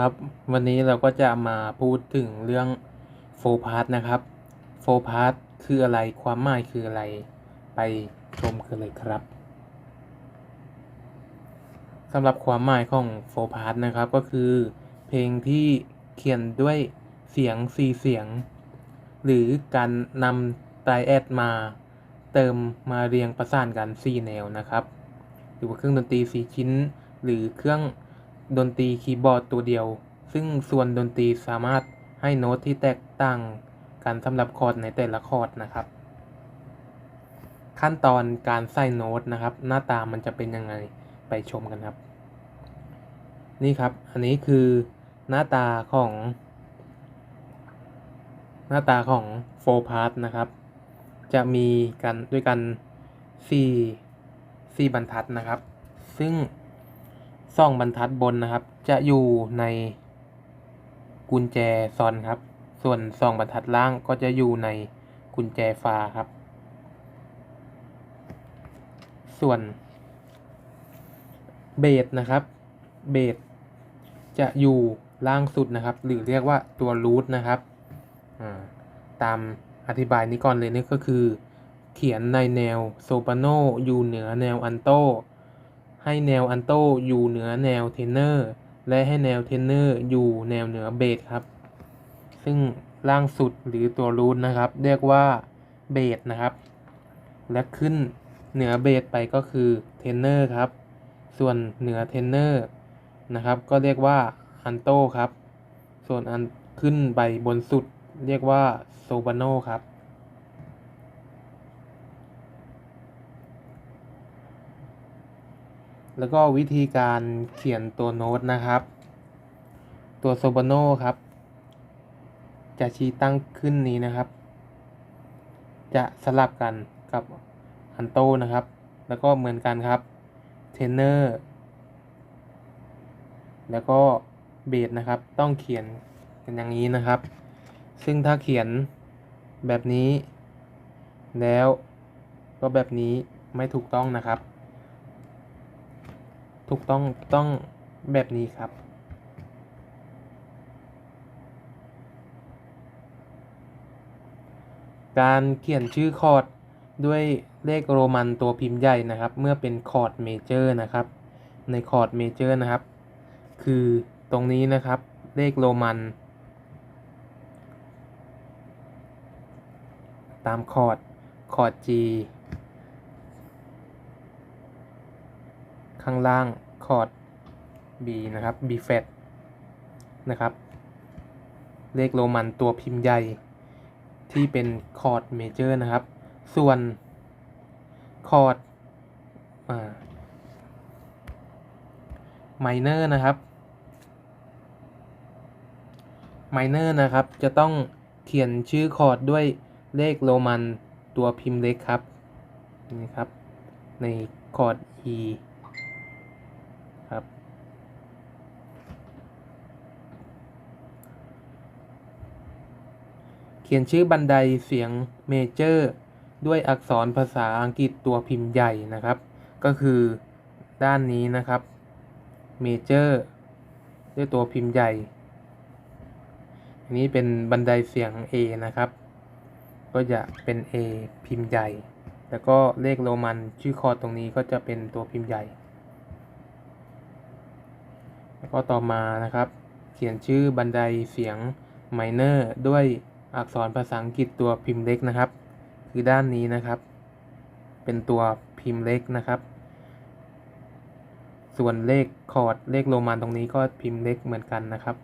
ครับ วันนี้เราก็จะมาพูดถึงเรื่องโฟพาร์ตนะครับโฟพาร์ตคืออะไรความหมายคืออะไร ไปชมกันเลยครับสำหรับความหมายของโฟพาร์ตนะครับก็คือ เพลงที่เขียนด้วยเสียงสี่เสียง หรือการนำไตรแอดมา เติมมาเรียงประสานกันสี่แนวนะครับ หรือว่าเครื่องดนตรีสี่ชิ้น หรือเครื่อง ดนตรีคีย์บอร์ดตัวเดียว ซึ่งส่วนดนตรีสามารถให้โน้ตที่แตกต่างกันสำหรับคอร์ดในแต่ละคอร์ดนะครับ ขั้นตอนการใส่โน้ตนะครับ หน้าตามันจะเป็นยังไงไปชมกันครับ นี่ครับอันนี้คือหน้าตาของ หน้าตาของโฟพาร์ตนะครับ จะมีกันด้วยกัน4 4บรรทัดนะครับ ซึ่ง ซ่องบรรทัดบนนะครับ จะอยู่ในกุญแจซอนครับ ส่วนซองบรรทัดล่างก็จะอยู่ในกุญแจฟ้าครับ ส่วนเบสนะครับ เบสจะอยู่ล่างสุดนะครับ หรือเรียกว่าตัวรูทนะครับ ตามอธิบายนี้ก่อนเลยนี่ก็คือ เขียนในแนวโซปราโนอยู่เหนือแนวอันโต ให้แนวอันโตอยู่เหนือแนวเทนเนอร์ และให้แนวเทนเนอร์อยู่แนวเหนือเบสครับ ซึ่งล่างสุดหรือตัวรูทนะครับ เรียกว่าเบสนะครับ และขึ้นเหนือเบสไปก็คือเทนเนอร์ครับ ส่วนเหนือเทนเนอร์นะครับ ก็เรียกว่าอันโตครับ ส่วนอันขึ้นไปบนสุดเรียกว่าโซบาโนครับ แล้วก็วิธีการเขียนตัวโน้ตนะครับ ตัวโซบาโนครับ จะชี้ตั้งขึ้นนี้นะครับ จะสลับกันกับอันโตนะครับ แล้วก็เหมือนกันครับเทนเนอร์แล้วก็เบสนะครับ ต้องเขียนกันอย่างนี้นะครับ ซึ่งถ้าเขียนแบบนี้ แล้วก็แบบนี้ไม่ถูกต้องนะครับ ถูกต้องต้องแบบนี้ครับ การเขียนชื่อคอร์ดด้วยเลขโรมันตัวพิมพ์ใหญ่นะครับ เมื่อเป็นคอร์ดเมเจอร์นะครับ ในคอร์ดเมเจอร์นะครับ คือตรงนี้นะครับ เลขโรมัน ตามคอร์ดคอร์ด G ข้างล่างคอร์ด B นะครับ B flat นะครับ เลขโรมันตัวพิมพ์ใหญ่ที่เป็นคอร์ดเมเจอร์นะครับ ส่วนคอร์ดไมเนอร์นะครับไมเนอร์นะครับ จะต้องเขียนชื่อคอร์ดด้วยเลขโรมันตัวพิมพ์เล็กครับ นี่ครับ ในคอร์ด E ครับ เขียนชื่อบันไดเสียงเมเจอร์ด้วยอักษรภาษาอังกฤษตัวพิมพ์ใหญ่นะครับ ก็คือด้านนี้นะครับเมเจอร์ด้วยตัวพิมพ์ใหญ่ อันนี้เป็นบันไดเสียง A นะครับ ก็จะเป็น A พิมพ์ใหญ่ แล้วก็เลขโรมันชื่อคอตรงนี้ก็จะเป็นตัวพิมพ์ใหญ่ แล้วก็ต่อมานะครับ เขียนชื่อบันไดเสียงไมเนอร์ด้วย อักษรภาษาอังกฤษตัวพิมพ์เล็กนะครับ คือด้านนี้นะครับ เป็นตัวพิมพ์เล็กนะครับ ส่วนเลขคอร์ดเลขโรมันตรงนี้ก็พิมพ์เล็กเหมือนกันนะครับ